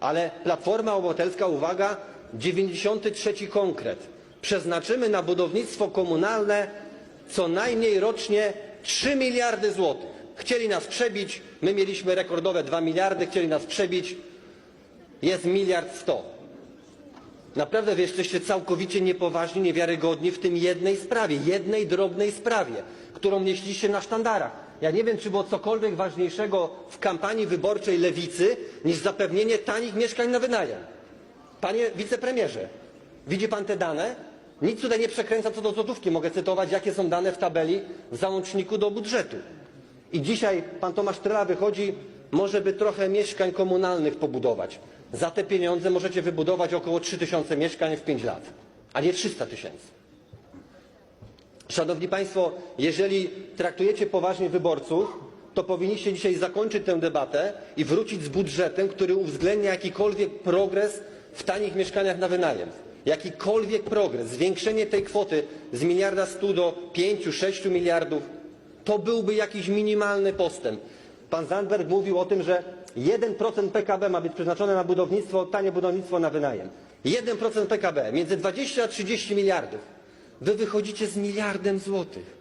Ale Platforma Obywatelska, uwaga, 93 konkret. Przeznaczymy na budownictwo komunalne co najmniej rocznie 3 miliardy złotych. Chcieli nas przebić, my mieliśmy rekordowe 2 miliardy, chcieli nas przebić, jest miliard sto. Naprawdę wy jesteście całkowicie niepoważni, niewiarygodni w tym jednej sprawie, jednej drobnej sprawie, którą nieśliście na sztandarach. Ja nie wiem, czy było cokolwiek ważniejszego w kampanii wyborczej lewicy niż zapewnienie tanich mieszkań na wynajem. Panie wicepremierze, widzi pan te dane? Nic tutaj nie przekręca co do złotówki. Mogę cytować, jakie są dane w tabeli w załączniku do budżetu. I dzisiaj pan Tomasz Trela wychodzi, może by trochę mieszkań komunalnych pobudować. Za te pieniądze możecie wybudować około 3000 mieszkań w 5 lat, a nie 300 tysięcy. Szanowni Państwo, jeżeli traktujecie poważnie wyborców, to powinniście dzisiaj zakończyć tę debatę i wrócić z budżetem, który uwzględnia jakikolwiek progres w tanich mieszkaniach na wynajem. Jakikolwiek progres, zwiększenie tej kwoty z miliarda stu do pięciu, sześciu miliardów, to byłby jakiś minimalny postęp. Pan Zandberg mówił o tym, że 1% PKB ma być przeznaczone na budownictwo, tanie budownictwo na wynajem. 1% PKB, między 20 a 30 miliardów. Wy wychodzicie z miliardem złotych.